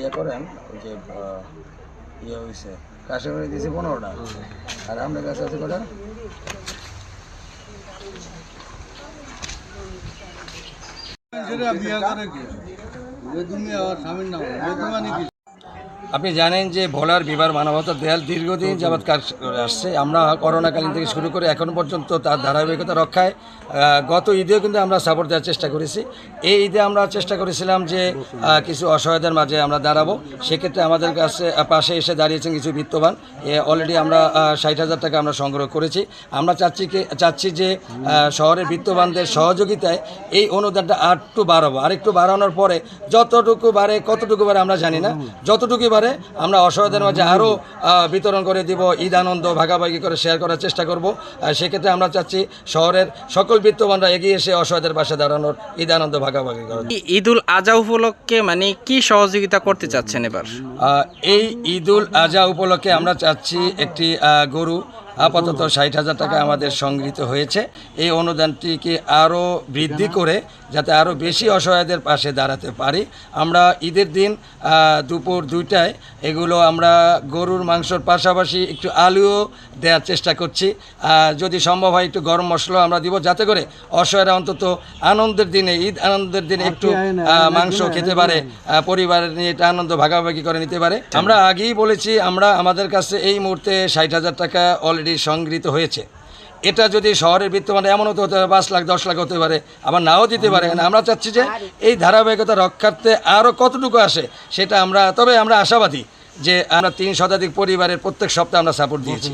ইয়ে করেন, ওই যে ইয়ে হয়েছে কাশ্মীরে দিয়েছি পনেরোটা। আর আপনার কাছে আছে কটা বিয়ে করে কি? বেদুমি আর স্বামীর নাম আপনি জানেন যে ভোলার বিবার মানবতা দেয়াল দীর্ঘদিন যাবৎ কাজ আসছে। আমরা করোনাকালীন থেকে শুরু করে এখন পর্যন্ত তার ধারাবাহিকতা রক্ষায় গত ঈদেও কিন্তু আমরা সাপোর্ট দেওয়ার চেষ্টা করেছি। এই ঈদে আমরা চেষ্টা করেছিলাম যে কিছু অসহায়দের মাঝে আমরা দাঁড়াবো। সেক্ষেত্রে আমাদের কাছে পাশে এসে দাঁড়িয়েছেন কিছু বিত্তবান। অলরেডি আমরা ষাট হাজার টাকা আমরা সংগ্রহ করেছি। আমরা চাচ্ছি চাচ্ছি যে শহরের বিত্তবানদের সহযোগিতায় এই অনুদানটা আরেকটু বাড়াবো। আরেকটু বাড়ানোর পরে যতটুকু বাড়ে, কতটুকু বাড়ে আমরা জানি না। যতটুকু বাড়ে আমরা অসহায়দের মাঝে আরও বিতরণ করে দিব ঈদ আনন্দ ভাগাভাগি করে শেয়ার করার চেষ্টা করব। সেক্ষেত্রে আমরা চাচ্ছি শহরের সকল বিত্তবানরা এগিয়ে এসে অসহায়দের পাশে দাঁড়ানোর ঈদ আনন্দ ভাগাভাগি করার। ঈদ ঈদুল আজহা উপলক্ষে মানে কি সহযোগিতা করতে চাচ্ছেন এবার? আহ, এই ঈদুল আজা উপলক্ষে আমরা চাচ্ছি একটি আহ, গরু আপাতত ষাট হাজার টাকা আমাদের সংগৃহীত হয়েছে। এই অনুদানটিকে আরও বৃদ্ধি করে যাতে আরও বেশি অসহায়দের পাশে দাঁড়াতে পারি। আমরা ঈদের দিন দুপুর দুইটায় এগুলো আমরা গরুর মাংসর পাশাপাশি একটু আলুও দেওয়ার চেষ্টা করছি। যদি সম্ভব হয় একটু গরম মশলা আমরা দিব যাতে করে অসহায়রা অন্তত আনন্দের দিনে ঈদ আনন্দের দিনে একটু মাংস খেতে পারে পরিবার নিয়ে এটা আনন্দ ভাগাভাগি করে নিতে পারে। আমরা আগেই বলেছি আমরা আমাদের কাছে এই মুহূর্তে ষাট হাজার টাকা অলরেডি সংগৃহীত হয়েছে। এটা যদি শহরের বিত্তমান এমন হতে হতে পারে পাঁচ লাখ দশ লাখ হতে পারে আবার নাও দিতে পারে। আমরা চাচ্ছি যে এই ধারাবাহিকতা রক্ষার্থে আরও কতটুকু আসে সেটা আমরা তবে আমরা আশাবাদী যে আমরা তিন শতাধিক পরিবারের প্রত্যেক সপ্তাহে আমরা সাপোর্ট দিয়েছি।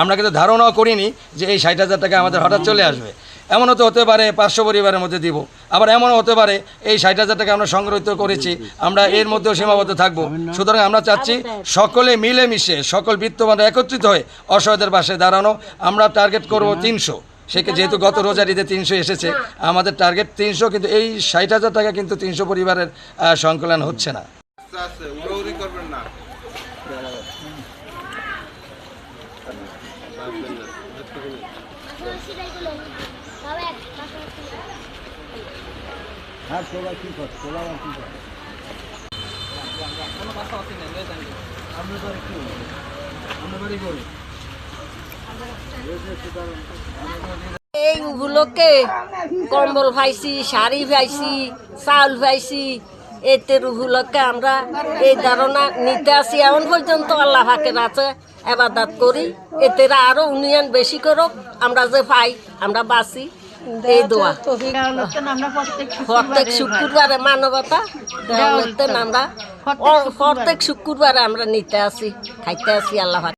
আমরা কিন্তু ধারণাও করিনি যে এই ষাট হাজার টাকা আমাদের হঠাৎ চলে আসবে। এমনও তো হতে পারে পাঁচশো পরিবারের মধ্যে দিব। আবার এমনও হতে পারে এই ষাট হাজার টাকা আমরা সংগ্রহিত করেছি। আমরা এর মধ্যেও সীমাবদ্ধ থাকব। সুতরাং আমরা চাচ্ছি সকলে মিলেমিশে সকল বিত্তবানরা একত্রিত হয়ে অসহায়দের পাশে দাঁড়ানো। আমরা টার্গেট করব তিনশো। সেকে যেহেতু গত রোজার ঈদে তিনশো এসেছে আমাদের টার্গেট তিনশো কিন্তু এই ষাট হাজার টাকা কিন্তু তিনশো পরিবারের সংকলন হচ্ছে না। করবেন না এইগুলোকে কম্বল পাইছি শাড়ি পাইছি চাউল পাইছি এতের উপলক্ষে আমরা এই ধারণা নিতে আসি। এমন পর্যন্ত আল্লাহ ফাঁকের আছে। এবাদাত করি। এতেরা আরও উন্নয়ন বেশি করুক। আমরা যে পাই আমরা বাঁচি। এই দোয়া। প্রত্যেক শুক্রবারে মানবতা আমরা প্রত্যেক শুক্রবারে। আমরা নিতে আসি খাইতে আসি আল্লাহ পাক